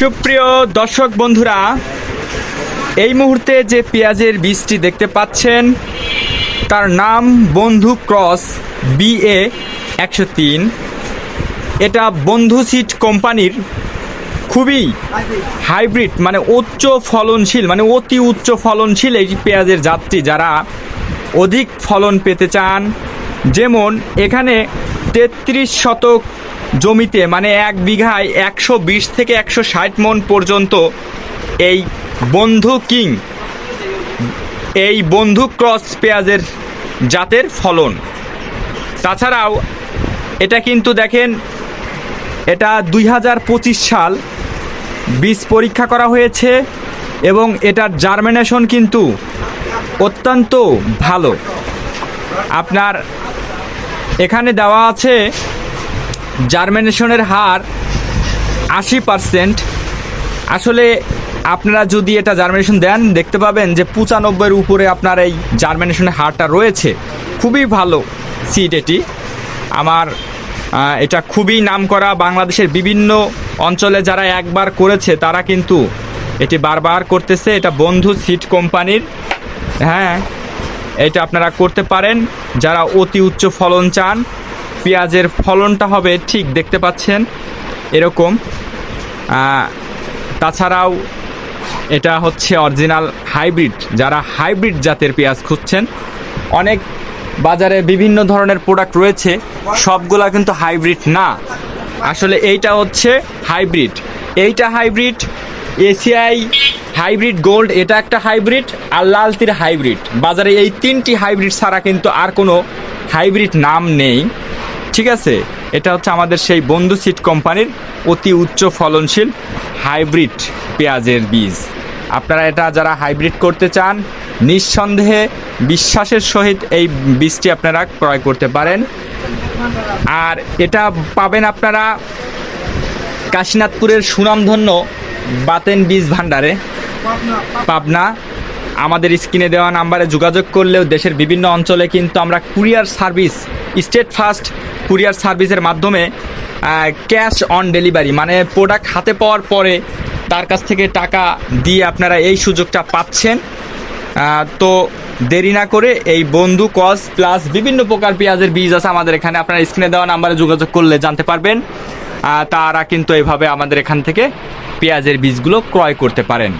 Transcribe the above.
সুপ্রিয় দর্শক বন্ধুরা, এই মুহূর্তে যে পেঁয়াজের বীজটি দেখতে পাচ্ছেন, তার নাম বন্ধু ক্রস বিএ একশো তিন। এটা বন্ধু সিট কোম্পানির খুবই হাইব্রিড মানে উচ্চ ফলনশীল মানে অতি উচ্চ ফলনশীল এই পেঁয়াজের যাত্রী যারা অধিক ফলন পেতে চান। যেমন এখানে তেত্রিশ শতক জমিতে মানে এক বিঘায় একশো বিশ থেকে একশো ষাট মন পর্যন্ত এই বন্ধু কিং, এই বন্ধু ক্রস পেঁয়াজের জাতের ফলন। তাছাড়াও এটা কিন্তু দেখেন, এটা দুই হাজার পঁচিশ সাল বীজ পরীক্ষা করা হয়েছে এবং এটার জার্মিনেশন কিন্তু অত্যন্ত ভালো। আপনার এখানে দেওয়া আছে জার্মিনেশনের হার আশি পারসেন্ট আসলে আপনারা যদি এটা জার্মিনেশন দেন, দেখতে পাবেন যে পঁচানব্বইয়ের উপরে আপনার এই জার্মিনেশনের হারটা রয়েছে। খুবই ভালো সিট এটি। আমার এটা খুবই নামকরা বাংলাদেশের বিভিন্ন অঞ্চলে যারা একবার করেছে, তারা কিন্তু এটি বারবার করতেছে। এটা বন্ধু সিট কোম্পানির হ্যাঁ এটা আপনারা করতে পারেন। যারা অতি উচ্চ ফলন চান, পেঁয়াজের ফলনটা হবে ঠিক, দেখতে পাচ্ছেন, এরকম। তাছাড়াও এটা হচ্ছে অরিজিনাল হাইব্রিড। যারা হাইব্রিড জাতের পেঁয়াজ খুঁজছেন, অনেক বাজারে বিভিন্ন ধরনের প্রোডাক্ট রয়েছে, সবগুলা কিন্তু হাইব্রিড না। আসলে এইটা হচ্ছে হাইব্রিড। এইটা হাইব্রিড, এসিআই হাইব্রিড গোল্ড, এটা একটা হাইব্রিড আর লালতির হাইব্রিড। বাজারে এই তিনটি হাইব্রিড ছাড়া কিন্তু আর কোনো হাইব্রিড নাম নেই। ঠিক আছে? এটা হচ্ছে আমাদের সেই বন্ধু সিট কোম্পানির অতি উচ্চ ফলনশীল হাইব্রিড পেঁয়াজের বীজ। আপনারা এটা যারা হাইব্রিড করতে চান, নিঃসন্দেহে বিশ্বাসের সহিত এই বীজটি আপনারা ক্রয় করতে পারেন। আর এটা পাবেন আপনারা কাশীনাথপুরের সুনামধন্য বাতেন বীজ ভাণ্ডারে। পাবনা। আমাদের স্ক্রিনে দেওয়া নাম্বারে যোগাযোগ করলেও দেশের বিভিন্ন অঞ্চলে কিন্তু আমরা courier service, state first courier সার্ভিসের মাধ্যমে ক্যাশ অন ডেলিভারি মানে প্রোডাক্ট হাতে পাওয়ার পরে তার কাছ থেকে টাকা দিয়ে আপনারা এই সুযোগটা পাচ্ছেন। তো দেরি না করে এই বন্ধু কস প্লাস বিভিন্ন প্রকার পেঁয়াজের বীজ আছে আমাদের এখানে। আপনারা স্ক্রিনে দেওয়া নাম্বারে যোগাযোগ করলে জানতে পারবেন। তারা কিন্তু এইভাবে আমাদের এখান থেকে পেঁয়াজের বীজগুলো ক্রয় করতে পারেন।